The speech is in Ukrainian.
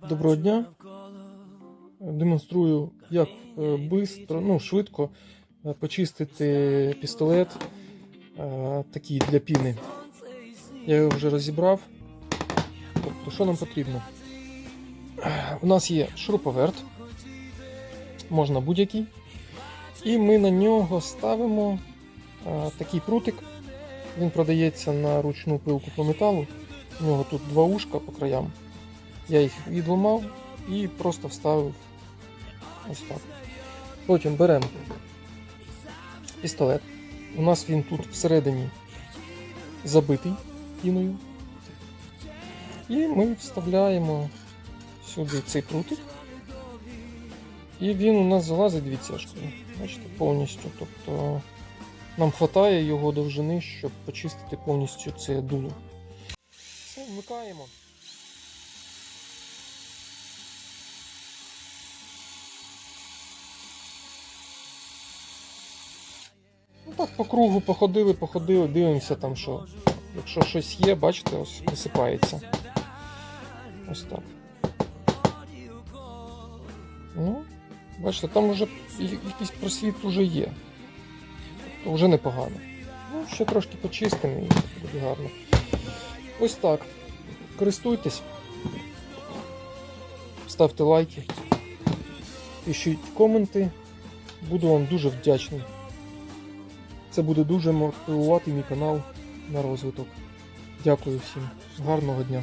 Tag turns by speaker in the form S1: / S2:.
S1: Доброго дня. Демонструю, як швидко, ну, швидко е, почистити пістолет е, такий для піни. Я його вже розібрав. Тобто, що нам потрібно? Е, У нас є шуруповерт, можна будь-який. І ми на нього ставимо е, такий прутик. Він продається на ручну пилку по металу. У нього тут два ушка по краям. Я їх відламав і просто вставив ось так. Потім беремо пістолет. У нас він тут всередині забитий піною. І ми вставляємо сюди цей прутик. І він у нас залазить відсяжкою. Бачите, повністю. Тобто нам вистачає його довжини, щоб почистити повністю це дуло. Все, вмикаємо. Ну так по кругу походили, походили, дивимося там, що якщо щось є, бачите, ось висипається. Ось так. Ну, бачите, там вже якийсь просвіт вже є. То вже непогано. Ну, ще трошки почистимо і буде гарно. Ось так. Користуйтесь. Ставте лайки. Пишіть коменти. Буду вам дуже вдячний. Це буде дуже мотивувати мій канал на розвиток. Дякую всім. Гарного дня.